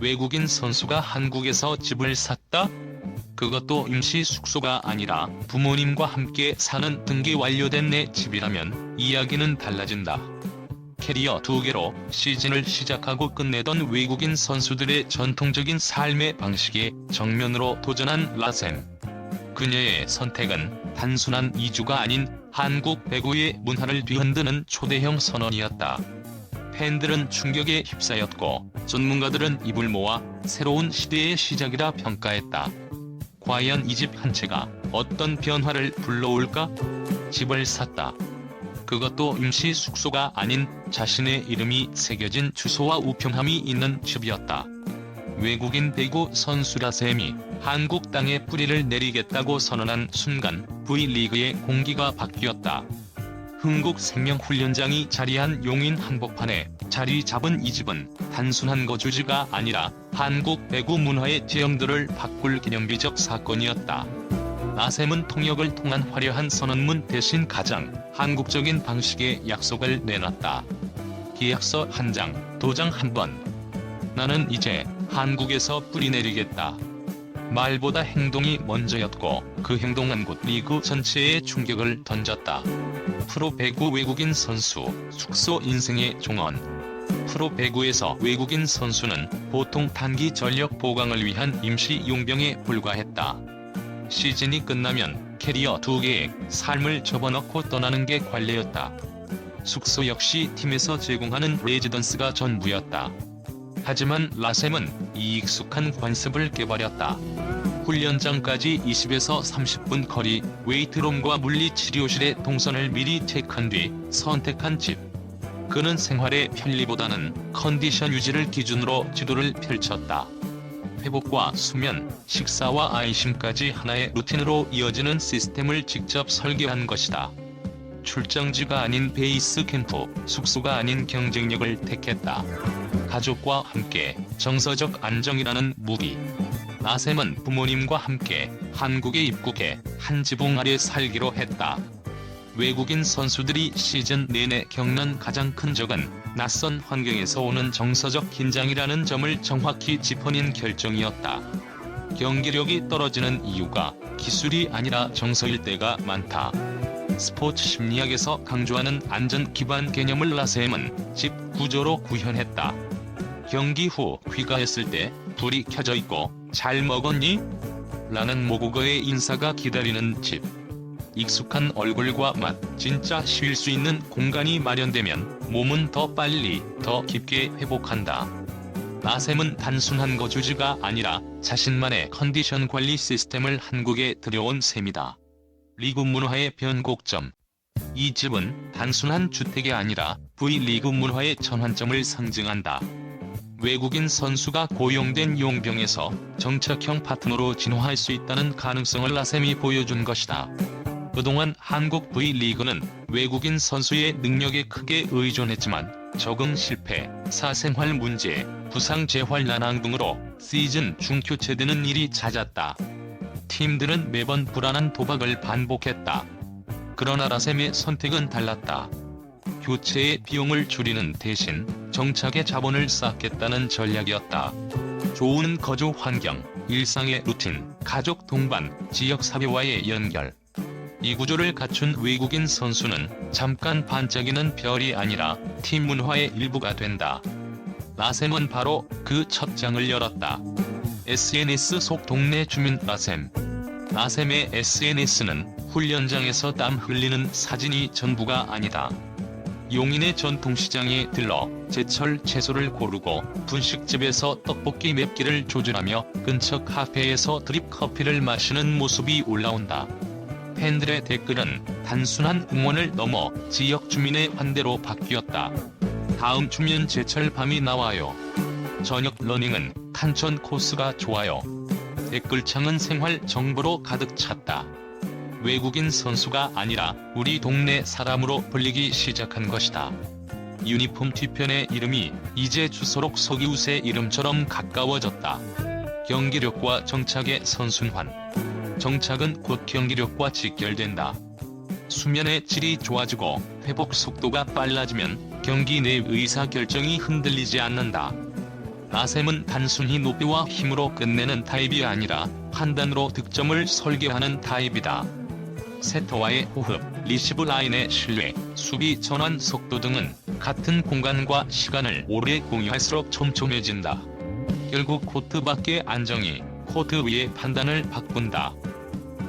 외국인 선수가 한국에서 집을 샀다? 그것도 임시 숙소가 아니라 부모님과 함께 사는 등기 완료된 내 집이라면 이야기는 달라진다. 캐리어 두 개로 시즌을 시작하고 끝내던 외국인 선수들의 전통적인 삶의 방식에 정면으로 도전한 라셈. 그녀의 선택은 단순한 이주가 아닌 한국 배구의 문화를 뒤흔드는 초대형 선언이었다. 팬들은 충격에 휩싸였고 전문가들은 입을 모아 새로운 시대의 시작이라 평가했다. 과연 이 집 한 채가 어떤 변화를 불러올까? 집을 샀다. 그것도 임시 숙소가 아닌 자신의 이름이 새겨진 주소와 우편함이 있는 집이었다. 외국인 배구 선수라 셈이 한국 땅에 뿌리를 내리겠다고 선언한 순간 V리그의 공기가 바뀌었다. 흥국생명훈련장이 자리한 용인 한복판에 자리 잡은 이 집은 단순한 거주지가 아니라 한국 배구 문화의 지형들을 바꿀 기념비적 사건이었다. 나셈은 통역을 통한 화려한 선언문 대신 가장 한국적인 방식의 약속을 내놨다. 계약서 한 장, 도장 한 번. 나는 이제 한국에서 뿌리내리겠다. 말보다 행동이 먼저였고 그 행동은 곧 리그 전체에 충격을 던졌다. 프로 배구 외국인 선수 숙소 인생의 종언. 프로 배구에서 외국인 선수는 보통 단기 전력 보강을 위한 임시 용병에 불과했다. 시즌이 끝나면 캐리어 두 개의 삶을 접어넣고 떠나는 게 관례였다. 숙소 역시 팀에서 제공하는 레지던스가 전부였다. 하지만 라셈은 이 익숙한 관습을 깨버렸다. 훈련장까지 20에서 30분 거리 웨이트룸과 물리치료실의 동선을 미리 체크한 뒤 선택한 집. 그는 생활의 편리보다는 컨디션 유지를 기준으로 지도를 펼쳤다. 회복과 수면, 식사와 안심까지 하나의 루틴으로 이어지는 시스템을 직접 설계한 것이다. 출장지가 아닌 베이스 캠프, 숙소가 아닌 경쟁력을 택했다. 가족과 함께 정서적 안정이라는 무기. 나셈은 부모님과 함께 한국에 입국해 한 지붕 아래 살기로 했다. 외국인 선수들이 시즌 내내 겪는 가장 큰 적은 낯선 환경에서 오는 정서적 긴장이라는 점을 정확히 짚어낸 결정이었다. 경기력이 떨어지는 이유가 기술이 아니라 정서일 때가 많다. 스포츠 심리학에서 강조하는 안전 기반 개념을 라셈은 집 구조로 구현했다. 경기 후 귀가했을 때 불이 켜져 있고 잘 먹었니? 라는 모국어의 인사가 기다리는 집. 익숙한 얼굴과 맛, 진짜 쉴 수 있는 공간이 마련되면 몸은 더 빨리, 더 깊게 회복한다. 나셈은 단순한 거주지가 아니라 자신만의 컨디션 관리 시스템을 한국에 들여온 셈이다. 리그 문화의 변곡점. 이 집은 단순한 주택이 아니라 V리그 문화의 전환점을 상징한다. 외국인 선수가 고용된 용병에서 정착형 파트너로 진화할 수 있다는 가능성을 나셈이 보여준 것이다. 그동안 한국 V리그는 외국인 선수의 능력에 크게 의존했지만 적응 실패, 사생활 문제, 부상 재활 난항 등으로 시즌 중 교체되는 일이 잦았다. 팀들은 매번 불안한 도박을 반복했다. 그러나 라셈의 선택은 달랐다. 교체의 비용을 줄이는 대신 정착의 자본을 쌓겠다는 전략이었다. 좋은 거주 환경, 일상의 루틴, 가족 동반, 지역 사회와의 연결. 이 구조를 갖춘 외국인 선수는 잠깐 반짝이는 별이 아니라 팀 문화의 일부가 된다. 라셈은 바로 그 첫 장을 열었다. SNS 속 동네 주민 라셈. 라셈의 SNS는 훈련장에서 땀 흘리는 사진이 전부가 아니다. 용인의 전통시장에 들러 제철 채소를 고르고 분식집에서 떡볶이 몇 개를 조준하며 근처 카페에서 드립 커피를 마시는 모습이 올라온다. 팬들의 댓글은 단순한 응원을 넘어 지역 주민의 환대로 바뀌었다. 다음 주면 제철 밤이 나와요. 저녁 러닝은 탄천 코스가 좋아요. 댓글창은 생활 정보로 가득 찼다. 외국인 선수가 아니라 우리 동네 사람으로 불리기 시작한 것이다. 유니폼 뒤편의 이름이 이제 주소록 서기우의 이름처럼 가까워졌다. 경기력과 정착의 선순환. 정착은 곧 경기력과 직결된다. 수면의 질이 좋아지고 회복 속도가 빨라지면 경기 내 의사 결정이 흔들리지 않는다. 나셈은 단순히 높이와 힘으로 끝내는 타입이 아니라 판단으로 득점을 설계하는 타입이다. 세터와의 호흡, 리시브 라인의 신뢰, 수비 전환 속도 등은 같은 공간과 시간을 오래 공유할수록 촘촘해진다. 결국 코트 밖의 안정이 코트 위의 판단을 바꾼다.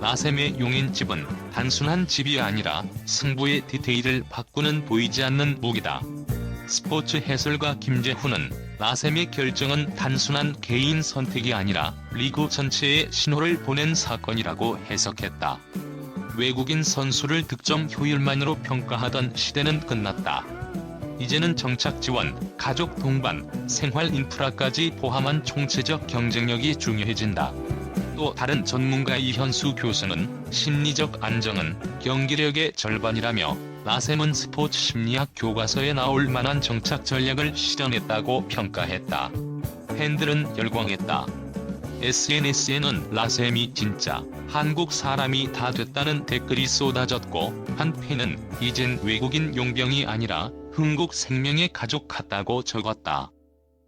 나셈의 용인집은 단순한 집이 아니라 승부의 디테일을 바꾸는 보이지 않는 무기다. 스포츠 해설가 김재훈은 나셈의 결정은 단순한 개인 선택이 아니라 리그 전체에 신호를 보낸 사건이라고 해석했다. 외국인 선수를 득점 효율만으로 평가하던 시대는 끝났다. 이제는 정착 지원, 가족 동반, 생활 인프라까지 포함한 총체적 경쟁력이 중요해진다. 또 다른 전문가 이현수 교수는 심리적 안정은 경기력의 절반이라며 나셈은 스포츠 심리학 교과서에 나올 만한 정착 전략을 실현했다고 평가했다. 팬들은 열광했다. SNS에는 라셈이 진짜 한국 사람이 다 됐다는 댓글이 쏟아졌고 한 팬은 이젠 외국인 용병이 아니라 흥국 생명의 가족 같다고 적었다.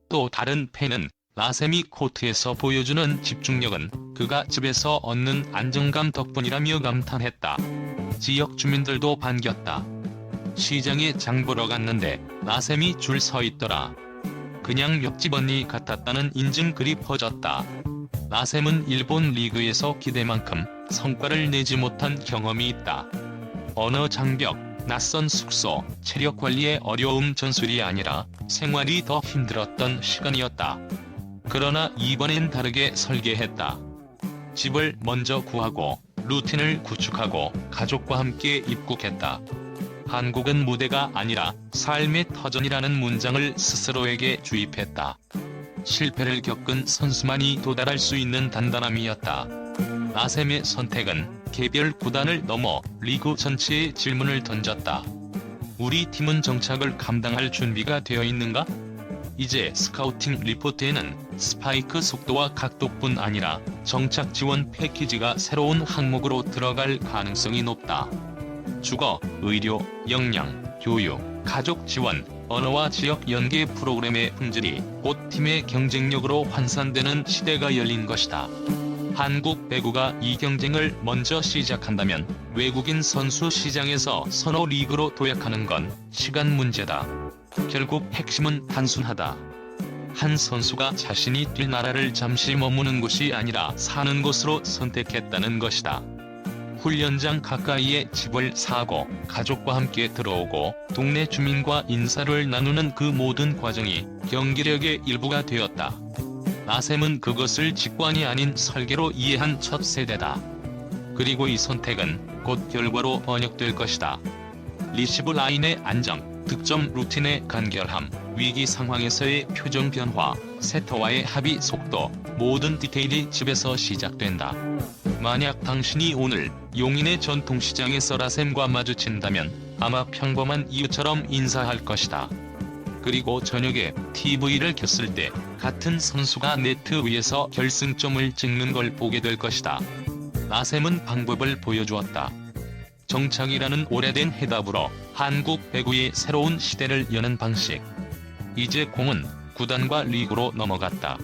또 다른 팬은 라셈이 코트에서 보여주는 집중력은 그가 집에서 얻는 안정감 덕분이라며 감탄했다. 지역 주민들도 반겼다. 시장에 장 보러 갔는데 라셈이 줄 서 있더라. 그냥 옆집 언니 같았다는 인증글이 퍼졌다. 라셈은 일본 리그에서 기대만큼 성과를 내지 못한 경험이 있다. 언어 장벽, 낯선 숙소, 체력 관리의 어려움 전술이 아니라 생활이 더 힘들었던 시간이었다. 그러나 이번엔 다르게 설계했다. 집을 먼저 구하고 루틴을 구축하고 가족과 함께 입국했다. 한국은 무대가 아니라 삶의 터전이라는 문장을 스스로에게 주입했다. 실패를 겪은 선수만이 도달할 수 있는 단단함이었다. 나셈의 선택은 개별 구단을 넘어 리그 전체에 질문을 던졌다. 우리 팀은 정착을 감당할 준비가 되어 있는가? 이제 스카우팅 리포트에는 스파이크 속도와 각도뿐 아니라 정착 지원 패키지가 새로운 항목으로 들어갈 가능성이 높다. 주거, 의료, 역량, 교육, 가족 지원, 언어와 지역 연계 프로그램의 품질이 곧 팀의 경쟁력으로 환산되는 시대가 열린 것이다. 한국 배구가 이 경쟁을 먼저 시작한다면 외국인 선수 시장에서 선호 리그로 도약하는 건 시간 문제다. 결국 핵심은 단순하다. 한 선수가 자신이 뛸 나라를 잠시 머무는 곳이 아니라 사는 곳으로 선택했다는 것이다. 훈련장 가까이에 집을 사고 가족과 함께 들어오고 동네 주민과 인사를 나누는 그 모든 과정이 경기력의 일부가 되었다. 나셈은 그것을 직관이 아닌 설계로 이해한 첫 세대다. 그리고 이 선택은 곧 결과로 번역될 것이다. 리시브 라인의 안정, 득점 루틴의 간결함, 위기 상황에서의 표정 변화, 세터와의 합의 속도, 모든 디테일이 집에서 시작된다. 만약 당신이 오늘 용인의 전통시장에서 라셈과 마주친다면 아마 평범한 이웃처럼 인사할 것이다. 그리고 저녁에 TV를 켰을 때 같은 선수가 네트 위에서 결승점을 찍는 걸 보게 될 것이다. 나셈은 방법을 보여주었다. 정착이라는 오래된 해답으로 한국 배구의 새로운 시대를 여는 방식. 이제 공은 구단과 리그로 넘어갔다.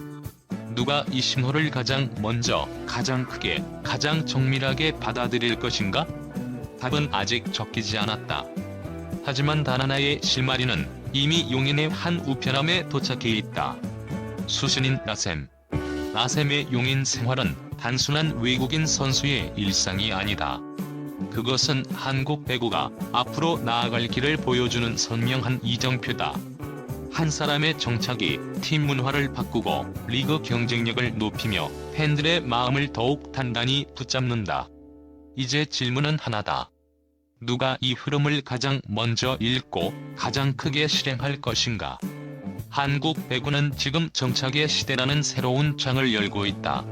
누가 이 신호를 가장 먼저, 가장 크게, 가장 정밀하게 받아들일 것인가? 답은 아직 적히지 않았다. 하지만 단 하나의 실마리는 이미 용인의 한 우편함에 도착해 있다. 수신인 나셈. 나셈의 용인 생활은 단순한 외국인 선수의 일상이 아니다. 그것은 한국 배구가 앞으로 나아갈 길을 보여주는 선명한 이정표다. 한 사람의 정착이 팀 문화를 바꾸고 리그 경쟁력을 높이며 팬들의 마음을 더욱 단단히 붙잡는다. 이제 질문은 하나다. 누가 이 흐름을 가장 먼저 읽고 가장 크게 실행할 것인가? 한국 배구는 지금 정착의 시대라는 새로운 장을 열고 있다.